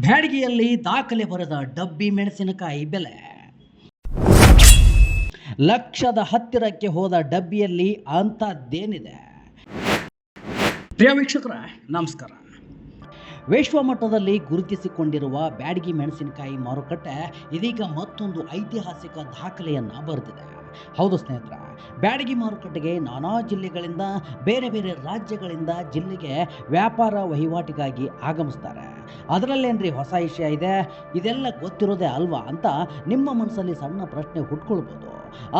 ಬ್ಯಾಡಗಿಯಲ್ಲಿ ದಾಖಲೆ ಬರೆದ ಡಬ್ಬಿ ಮೆಣಸಿನಕಾಯಿ ಬೆಲೆ. ಲಕ್ಷದ ಹತ್ತಿರಕ್ಕೆ ಹೋದ ಡಬ್ಬಿಯಲ್ಲಿ ಅಂಥದ್ದೇನಿದೆ? ಪ್ರಿಯ ವೀಕ್ಷಕರ, ನಮಸ್ಕಾರ. ವಿಶ್ವಮಟ್ಟದಲ್ಲಿ ಗುರುತಿಸಿಕೊಂಡಿರುವ ಬ್ಯಾಡಗಿ ಮೆಣಸಿನಕಾಯಿ ಮಾರುಕಟ್ಟೆ ಇದೀಗ ಮತ್ತೊಂದು ಐತಿಹಾಸಿಕ ದಾಖಲೆಯನ್ನು ಬರೆದಿದೆ. ಹೌದು ಸ್ನೇಹಿತರ ಬ್ಯಾಡಗಿ ಮಾರುಕಟ್ಟೆಗೆ ನಾನಾ ಜಿಲ್ಲೆಗಳಿಂದ, ಬೇರೆ ಬೇರೆ ರಾಜ್ಯಗಳಿಂದ ಜಿಲ್ಲೆಗೆ ವ್ಯಾಪಾರ ವಹಿವಾಟಿಗಾಗಿ ಆಗಮಿಸ್ತಾರೆ. ಅದರಲ್ಲೇನ್ರಿ ಹೊಸ ವಿಷಯ ಇದೆ? ಇದೆಲ್ಲ ಗೊತ್ತಿರೋದೇ ಅಲ್ವಾ ಅಂತ ನಿಮ್ಮ ಮನಸ್ಸಲ್ಲಿ ಸಣ್ಣ ಪ್ರಶ್ನೆ ಹುಟ್ಕೊಳ್ಬೋದು.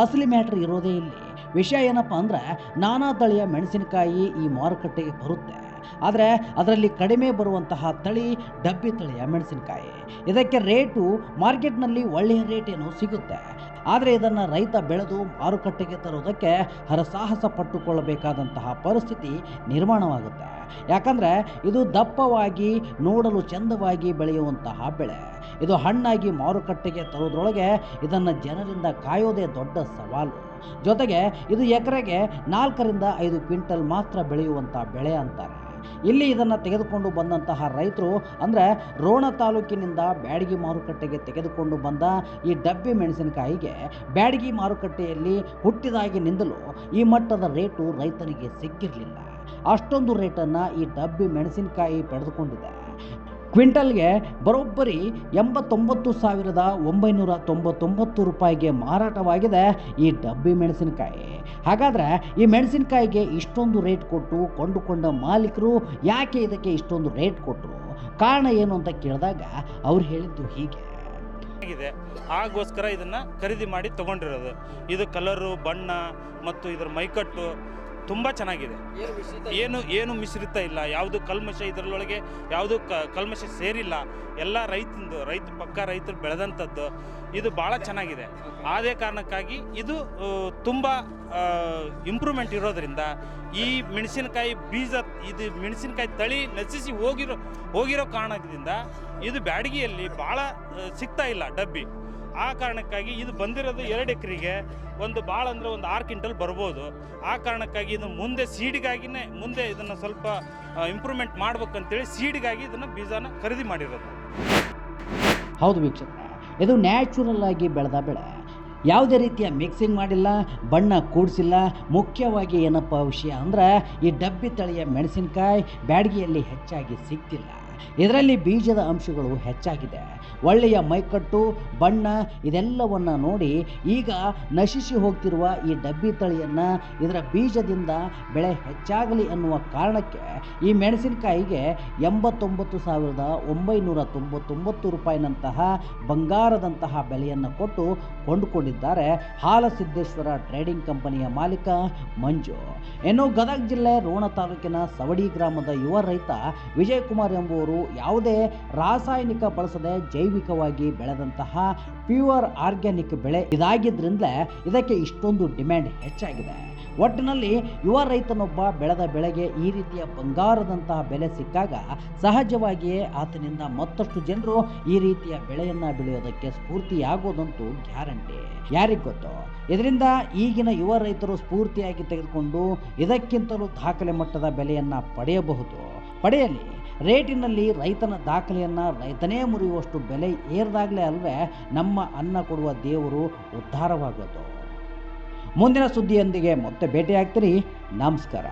ಅಸಲಿ ಮ್ಯಾಟ್ರ್ ಇರೋದೇ ಇಲ್ಲಿ. ವಿಷಯ ಏನಪ್ಪ ಅಂದರೆ, ನಾನಾ ತಳಿಯ ಮೆಣಸಿನಕಾಯಿ ಈ ಮಾರುಕಟ್ಟೆಗೆ ಬರುತ್ತೆ. ಆದರೆ ಅದರಲ್ಲಿ ಕಡಿಮೆ ಬರುವಂತಹ ತಳಿ ಡಬ್ಬಿ ತಳಿಯ ಮೆಣಸಿನಕಾಯಿ. ಇದಕ್ಕೆ ರೇಟು ಮಾರ್ಕೆಟ್ನಲ್ಲಿ ಒಳ್ಳೆಯ ರೇಟ್ ಏನೋ ಸಿಗುತ್ತೆ. ಆದರೆ ಇದನ್ನು ರೈತ ಬೆಳೆದು ಮಾರುಕಟ್ಟೆಗೆ ತರೋದಕ್ಕೆ ಹರಸಾಹಸ ಪಟ್ಟುಕೊಳ್ಳಬೇಕಾದಂತಹ ಪರಿಸ್ಥಿತಿ ನಿರ್ಮಾಣವಾಗುತ್ತೆ. ಯಾಕಂದರೆ ಇದು ದಪ್ಪವಾಗಿ, ನೋಡಲು ಚಂದವಾಗಿ ಬೆಳೆಯುವಂತಹ ಬೆಳೆ. ಇದು ಹಣ್ಣಾಗಿ ಮಾರುಕಟ್ಟೆಗೆ ತರೋದ್ರೊಳಗೆ ಇದನ್ನು ಜನರಿಂದ ಕಾಯೋದೇ ದೊಡ್ಡ ಸವಾಲು. ಜೊತೆಗೆ ಇದು ಎಕರೆಗೆ ನಾಲ್ಕರಿಂದ ಐದು ಕ್ವಿಂಟಲ್ ಮಾತ್ರ ಬೆಳೆಯುವಂಥ ಬೆಳೆ ಅಂತಾರೆ. ಇಲ್ಲಿ ಇದನ್ನು ತೆಗೆದುಕೊಂಡು ಬಂದಂತಹ ರೈತರು ಅಂದರೆ ರೋಣ ತಾಲೂಕಿನಿಂದ ಬ್ಯಾಡಗಿ ಮಾರುಕಟ್ಟೆಗೆ ತೆಗೆದುಕೊಂಡು ಬಂದ ಈ ಡಬ್ಬಿ ಮೆಣಸಿನಕಾಯಿಗೆ ಬ್ಯಾಡಗಿ ಮಾರುಕಟ್ಟೆಯಲ್ಲಿ ಹುಟ್ಟಿದಾಗಿನಿಂದಲೂ ಈ ಮಟ್ಟದ ರೇಟು ರೈತನಿಗೆ ಸಿಕ್ಕಿರಲಿಲ್ಲ. ಅಷ್ಟೊಂದು ರೇಟನ್ನು ಈ ಡಬ್ಬಿ ಮೆಣಸಿನಕಾಯಿ ಪಡೆದುಕೊಂಡಿದೆ. ಕ್ವಿಂಟಲ್ಗೆ ಬರೋಬ್ಬರಿ ಎಂಬತ್ತೊಂಬತ್ತು ಸಾವಿರದ ಒಂಬೈನೂರ ತೊಂಬತ್ತೊಂಬತ್ತು ರೂಪಾಯಿಗೆ ಮಾರಾಟವಾಗಿದೆ ಈ ಡಬ್ಬಿ ಮೆಣಸಿನಕಾಯಿ. ಹಾಗಾದರೆ ಈ ಮೆಣಸಿನಕಾಯಿಗೆ ಇಷ್ಟೊಂದು ರೇಟ್ ಕೊಟ್ಟು ಕೊಂಡುಕೊಂಡ ಮಾಲೀಕರು ಯಾಕೆ ಇದಕ್ಕೆ ಇಷ್ಟೊಂದು ರೇಟ್ ಕೊಟ್ಟರು ಕಾರಣ ಏನು ಅಂತ ಕೇಳಿದಾಗ ಅವ್ರು ಹೇಳಿದ್ದು ಹೀಗೆ. ಆಗಿದೆ. ಆಗೋಸ್ಕರ ಇದನ್ನು ಖರೀದಿ ಮಾಡಿ ತಗೊಂಡಿರೋದು. ಇದು ಕಲರು ಬಣ್ಣ ಮತ್ತು ಇದರ ಮೈಕಟ್ಟು ತುಂಬ ಚೆನ್ನಾಗಿದೆ. ಏನು ಏನು ಮಿಶ್ರಿತ ಇಲ್ಲ. ಯಾವುದು ಕಲ್ಮಶ ಇದರೊಳಗೆ ಯಾವುದು ಕ ಕಲ್ಮಶ ಸೇರಿಲ್ಲ. ಎಲ್ಲ ರೈತಂದು ರೈತ ಪಕ್ಕ ರೈತರು ಬೆಳೆದಂಥದ್ದು. ಇದು ಭಾಳ ಚೆನ್ನಾಗಿದೆ. ಅದೇ ಕಾರಣಕ್ಕಾಗಿ ಇದು ತುಂಬ ಇಂಪ್ರೂವ್ಮೆಂಟ್ ಇರೋದ್ರಿಂದ ಈ ಮೆಣಸಿನಕಾಯಿ ಬೀಜ ಇದು ಮೆಣಸಿನಕಾಯಿ ತಳಿ ನಶಿಸಿ ಹೋಗಿರೋ ಹೋಗಿರೋ ಕಾರಣದಿಂದ ಇದು ಬ್ಯಾಡಗಿಯಲ್ಲಿ ಭಾಳ ಸಿಗ್ತಾ ಇಲ್ಲ ಡಬ್ಬಿ. ಆ ಕಾರಣಕ್ಕಾಗಿ ಇದು ಬಂದಿರೋದು ಎರಡು ಎಕರೆಗೆ ಒಂದು ಭಾಳ ಅಂದರೆ ಒಂದು ಆರು ಕ್ವಿಂಟಲ್ ಬರ್ಬೋದು. ಆ ಕಾರಣಕ್ಕಾಗಿ ಇದು ಮುಂದೆ ಸೀಡಿಗಾಗಿನೇ ಮುಂದೆ ಇದನ್ನು ಸ್ವಲ್ಪ ಇಂಪ್ರೂವ್ಮೆಂಟ್ ಮಾಡ್ಬೇಕಂತೇಳಿ ಸೀಡಿಗಾಗಿ ಇದನ್ನು ಬೀಜನ ಖರೀದಿ ಮಾಡಿರೋದು. ಹೌದು ವೀಕ್ಷಕ ಇದು ನ್ಯಾಚುರಲ್ ಆಗಿ ಬೆಳೆದ ಬೆಳೆ. ಯಾವುದೇ ರೀತಿಯ ಮಿಕ್ಸಿಂಗ್ ಮಾಡಿಲ್ಲ, ಬಣ್ಣ ಕೂಡಿಸಿಲ್ಲ, ಮುಖ್ಯವಾಗಿ ಏನಪ್ಪ ವಿಷಯ ಅಂದರೆ ಈ ಡಬ್ಬಿ ತಳಿಯ ಮೆಣಸಿನಕಾಯಿ ಬ್ಯಾಡಗಿಯಲ್ಲಿ ಹೆಚ್ಚಾಗಿ ಸಿಗ್ತಿಲ್ಲ. ಇದರಲ್ಲಿ ಬೀಜದ ಅಂಶಗಳು ಹೆಚ್ಚಾಗಿದೆ. ಒಳ್ಳೆಯ ಮೈಕಟ್ಟು, ಬಣ್ಣ ಇದೆಲ್ಲವನ್ನು ನೋಡಿ ಈಗ ನಶಿಸಿ ಹೋಗ್ತಿರುವ ಈ ಡಬ್ಬಿ ತಳಿಯನ್ನು ಇದರ ಬೀಜದಿಂದ ಬೆಳೆ ಹೆಚ್ಚಾಗಲಿ ಅನ್ನುವ ಕಾರಣಕ್ಕೆ ಈ ಮೆಣಸಿನಕಾಯಿಗೆ ಎಂಬತ್ತೊಂಬತ್ತು ಸಾವಿರದ ಒಂಬೈನೂರ ತೊಂಬತ್ತೊಂಬತ್ತು ರೂಪಾಯಿನಂತಹ ಬಂಗಾರದಂತಹ ಬೆಲೆಯನ್ನು ಕೊಟ್ಟು ಕೊಂಡುಕೊಂಡಿದ್ದಾರೆ ಹಾಲಸಿದ್ದೇಶ್ವರ ಟ್ರೇಡಿಂಗ್ ಕಂಪನಿಯ ಮಾಲೀಕ ಮಂಜು. ಇನ್ನು ಗದಗ ಜಿಲ್ಲೆ ರೋಣ ತಾಲೂಕಿನ ಸವಡಿ ಗ್ರಾಮದ ಯುವ ರೈತ ವಿಜಯಕುಮಾರ್ ಎಂಬುವರು ಯಾವುದೇ ರಾಸಾಯನಿಕ ಬಳಸದೆ ಜೈವಿಕವಾಗಿ ಬೆಳೆದಂತಹ ಪ್ಯೂರ್ ಆರ್ಗ್ಯಾನಿಕ್ ಬೆಳೆ ಇದಾಗಿದ್ದರಿಂದ ಇದಕ್ಕೆ ಇಷ್ಟೊಂದು ಡಿಮ್ಯಾಂಡ್ ಹೆಚ್ಚಾಗಿದೆ. ಒಟ್ಟಿನಲ್ಲಿ ಯುವ ರೈತನೊಬ್ಬ ಬೆಳೆದ ಬೆಳೆಗೆ ಈ ರೀತಿಯ ಬಂಗಾರದಂತಹ ಬೆಲೆ ಸಿಕ್ಕಾಗ ಸಹಜವಾಗಿಯೇ ಆತನಿಂದ ಮತ್ತಷ್ಟು ಜನರು ಈ ರೀತಿಯ ಬೆಳೆಯನ್ನು ಬೆಳೆಯೋದಕ್ಕೆ ಸ್ಫೂರ್ತಿಯಾಗೋದಂತೂ ಗ್ಯಾರಂಟಿ. ಯಾರಿಗೆ ಗೊತ್ತು? ಇದರಿಂದ ಈಗಿನ ಯುವ ರೈತರು ಸ್ಫೂರ್ತಿಯಾಗಿ ತೆಗೆದುಕೊಂಡು ಇದಕ್ಕಿಂತಲೂ ದಾಖಲೆ ಮಟ್ಟದ ಬೆಲೆಯನ್ನು ಪಡೆಯಬಹುದು. ಪಡೆಯಲಿ. ರೇಟಿನಲ್ಲಿ ರೈತನ ದಾಖಲೆಯನ್ನು ರೈತನೇ ಮುರಿಯುವಷ್ಟು ಬೆಲೆ ಏರಿದಾಗಲೇ ಅಲ್ವೇ ನಮ್ಮ ಅನ್ನ ಕೊಡುವ ದೇವರು ಉದ್ಧಾರವಾಗೋದು. ಮುಂದಿನ ಸುದ್ದಿಯೊಂದಿಗೆ ಮತ್ತೆ ಭೇಟಿಯಾಗ್ತೀರಿ. ನಮಸ್ಕಾರ.